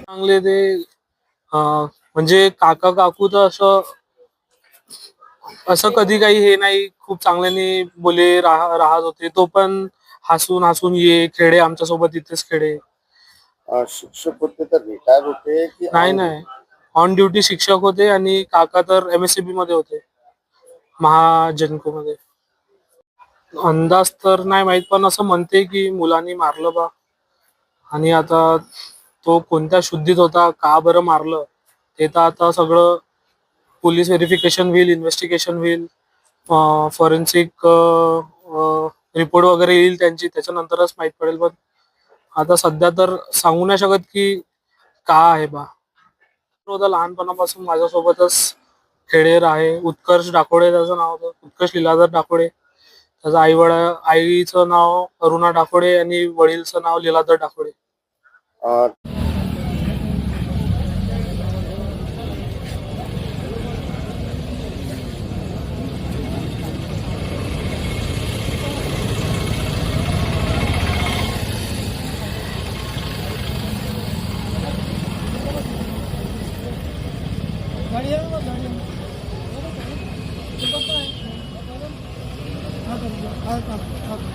चांगले ते म्हणजे काका काकू तर असं असं कधी काही हे नाही खूप चांगल्याने बोले राह राहत होते. तो पण हसून हसून ये खेडे आमच्यासोबत इथेच खेडे. शिक्षक होते तर रिटायर होते नाही नाही. ऑन ड्युटी शिक्षक होते आणि काका तर एमएससीबी मध्ये होते. महाजनको मध्ये. अंदाज तर नाही माहीत पण असं म्हणते की मुलांनी मारलं बा. आणि आता तो कोणत्या शुद्धीत होता का बरं मारलं ते तर आता सगळं पोलीस व्हेरिफिकेशन होईल इन्व्हेस्टिगेशन होईल फॉरेन्सिक रिपोर्ट वगैरे येईल त्यांची त्याच्यानंतरच माहीत पडेल. पण आता सध्या तर सांगू नाही शकत की का आहे बा. तो होता लहानपणापासून माझ्यासोबतच खेडेर आहे. उत्कर्ष डाकोडे त्याचं नाव होतं. उत्कर्ष लीलाधर डाकोडे. त्याचं आई वडा आईचं नाव अरुणा डाकोडे आणि वडीलचं नाव लीलाधर डाकोडे अं, गाडी आहे ना गाडी आहे. あ、多分多分。